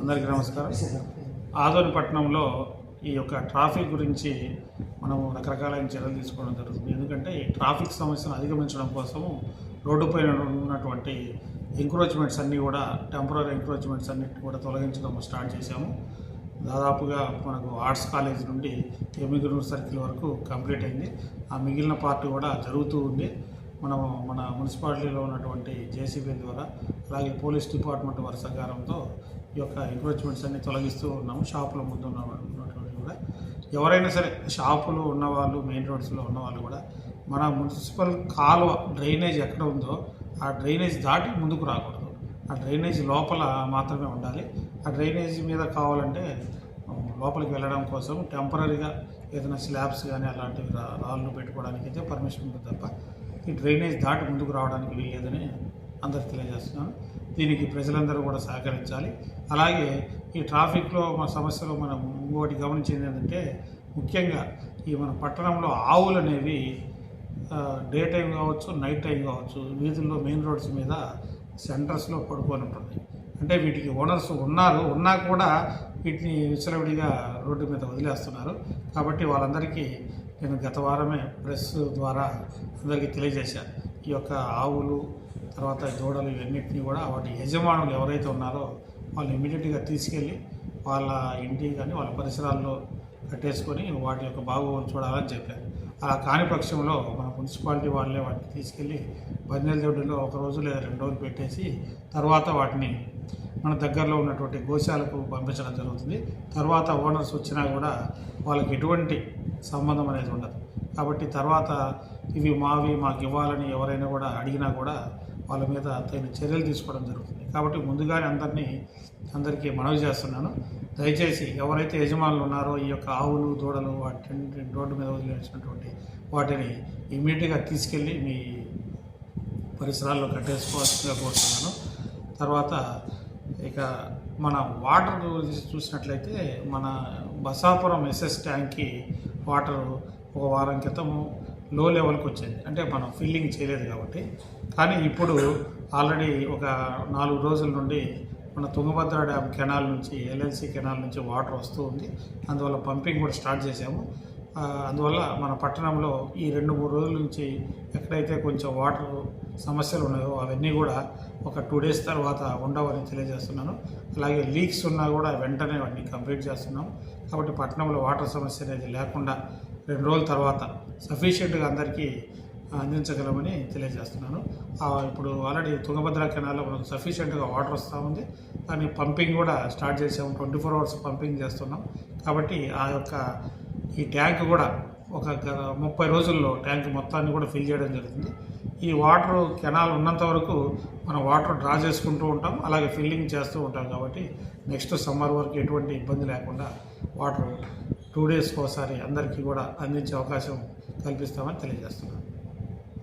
అందరికీ నమస్కారం. ఆదోని పట్టణంలో ఈ యొక్క ట్రాఫిక్ గురించి మనం రకరకాలైన చర్యలు తీసుకోవడం జరుగుతుంది. ఎందుకంటే ఈ ట్రాఫిక్ సమస్యను అధిగమించడం కోసము రోడ్డుపైన ఉన్నటువంటి ఎంక్రోచ్మెంట్స్ అన్నీ కూడా టెంపరీ ఎంక్రోచ్మెంట్స్ అన్నిటి కూడా తొలగించడం స్టార్ట్ చేశాము. దాదాపుగా మనకు ఆర్ట్స్ కాలేజ్ నుండి ఎమిగునూరు సర్కిల్ వరకు కంప్లీట్ అయింది. ఆ మిగిలిన పార్ట్ కూడా జరుగుతూ ఉంది. మనము మన మున్సిపాలిటీలో ఉన్నటువంటి జేసీబీ ద్వారా అలాగే పోలీస్ డిపార్ట్మెంట్ వారి సహకారంతో ఈ యొక్క ఎంక్రోచ్మెంట్స్ అన్ని తొలగిస్తూ ఉన్నాము. షాపుల ముందు ఉన్న ఉన్నటువంటి కూడా. ఎవరైనా సరే షాపులు ఉన్నవాళ్ళు మెయిన్ రోడ్స్లో ఉన్నవాళ్ళు కూడా మన మున్సిపల్ కాలువ డ్రైనేజ్ ఎక్కడ ఉందో ఆ డ్రైనేజ్ దాటి ముందుకు రాకూడదు. ఆ డ్రైనేజ్ లోపల మాత్రమే ఉండాలి. ఆ డ్రైనేజ్ మీద కావాలంటే లోపలికి వెళ్ళడం కోసం టెంపరీగా ఏదైనా స్లాబ్స్ కానీ అలాంటివి రాళ్ళు పెట్టుకోవడానికి అయితే పర్మిషన్ ఉంటుంది తప్ప ఈ డ్రైనేజ్ దాటి ముందుకు రావడానికి వీల్లేదని అందరికి తెలియజేస్తున్నాను. దీనికి ప్రజలందరూ కూడా సహకరించాలి. అలాగే ఈ ట్రాఫిక్లో మన సమస్యలు మనం ఇంకోటి గమనించింది ఏంటంటే ముఖ్యంగా ఈ మన పట్టణంలో ఆవులు అనేవి డే టైం కావచ్చు నైట్ టైం కావచ్చు వీధుల్లో మెయిన్ రోడ్స్ మీద సెంటర్స్లో పడుకొని ఉంటుంది. అంటే వీటికి ఓనర్స్ ఉన్నారు ఉన్నా కూడా వీటిని విచ్చలవిడిగా రోడ్డు మీద వదిలేస్తున్నారు. కాబట్టి వాళ్ళందరికీ నేను గత వారమే ప్రెస్ ద్వారా అందరికీ తెలియజేశాను ఈ యొక్క ఆవులు తర్వాత దూడలు ఇవన్నిటిని కూడా వాటి యజమానులు ఎవరైతే ఉన్నారో వాళ్ళు ఇమీడియట్గా తీసుకెళ్ళి వాళ్ళ ఇంటికి కానీ వాళ్ళ పరిసరాల్లో కట్టేసుకొని వాటి యొక్క బాగోగులు చూడాలని చెప్పారు. అలా కాని పక్షంలో మన మున్సిపాలిటీ వాళ్ళే వాటిని తీసుకెళ్ళి బందెల దొడ్డులో ఒక రోజు లేదా రెండు రోజులు పెట్టేసి తర్వాత వాటిని మన దగ్గరలో ఉన్నటువంటి గోశాలకు పంపించడం జరుగుతుంది. తర్వాత ఓనర్స్ వచ్చినా కూడా వాళ్ళకి ఎటువంటి సంబంధం అనేది ఉండదు. కాబట్టి తర్వాత ఇవి మావి మాకు ఇవ్వాలని ఎవరైనా కూడా అడిగినా కూడా వాళ్ళ మీద తగిన చర్యలు తీసుకోవడం జరుగుతుంది. కాబట్టి ముందుగానే అందరినీ అందరికీ మనవి చేస్తున్నాను. దయచేసి ఎవరైతే యజమానులు ఉన్నారో ఈ యొక్క ఆవులు దూడలు వాటి రోడ్డు మీద వదిలేసినటువంటి వాటిని ఇమీడియట్గా తీసుకెళ్ళి మీ పరిసరాల్లో కట్టేసుకోవాల్సిందిగా కోరుతున్నాను. తర్వాత ఇక మన వాటర్ గురించి చూసినట్లయితే మన బసాపురం ఎస్ఎస్ ట్యాంక్కి వాటర్ ఒక వారం క్రితం లో లెవెల్కి వచ్చింది. అంటే మనం ఫిల్లింగ్ చేయలేదు కాబట్టి. కానీ ఇప్పుడు ఆల్రెడీ ఒక నాలుగు రోజుల నుండి మన తుంగభద్ర డ్యామ్ కెనాల్ నుంచి ఎల్ఎల్సి కెనాల్ నుంచి వాటర్ వస్తూ ఉంది. అందువల్ల పంపింగ్ కూడా స్టార్ట్ చేసాము అందువల్ల మన పట్టణంలో ఈ రెండు మూడు రోజుల నుంచి ఎక్కడైతే కొంచెం వాటర్ సమస్యలు ఉన్నాయో అవన్నీ కూడా ఒక టూ డేస్ తర్వాత ఉండవని తెలియజేస్తున్నాను. అలాగే లీక్స్ ఉన్నా కూడా వెంటనే వాటిని కంప్లీట్ చేస్తున్నాం. కాబట్టి పట్టణంలో వాటర్ సమస్య అనేది లేకుండా రెండు రోజుల తర్వాత సఫిషియెంట్గా అందరికీ అందించగలమని తెలియజేస్తున్నాను. ఇప్పుడు ఆల్రెడీ తుంగభద్ర కెనాల్లో మనకు సఫిషియెంట్గా వాటర్ వస్తూ ఉంది. దాన్ని పంపింగ్ కూడా స్టార్ట్ చేసాము. ట్వంటీ ఫోర్ అవర్స్ పంపింగ్ చేస్తున్నాం. కాబట్టి ఆ యొక్క ఈ ట్యాంక్ కూడా ఒక ముప్పై రోజుల్లో ట్యాంక్ మొత్తాన్ని కూడా ఫిల్ చేయడం జరుగుతుంది. ఈ వాటర్ కెనాల్ ఉన్నంత వరకు మనం వాటర్ డ్రా చేసుకుంటూ ఉంటాం. అలాగే ఫిల్లింగ్ చేస్తూ ఉంటాం కాబట్టి నెక్స్ట్ సమ్మర్ వరకు ఎటువంటి ఇబ్బంది లేకుండా వాటర్ టూ డేస్కి ఒకసారి అందరికీ కూడా అందించే అవకాశం కల్పిస్తామని తెలియజేస్తున్నాను.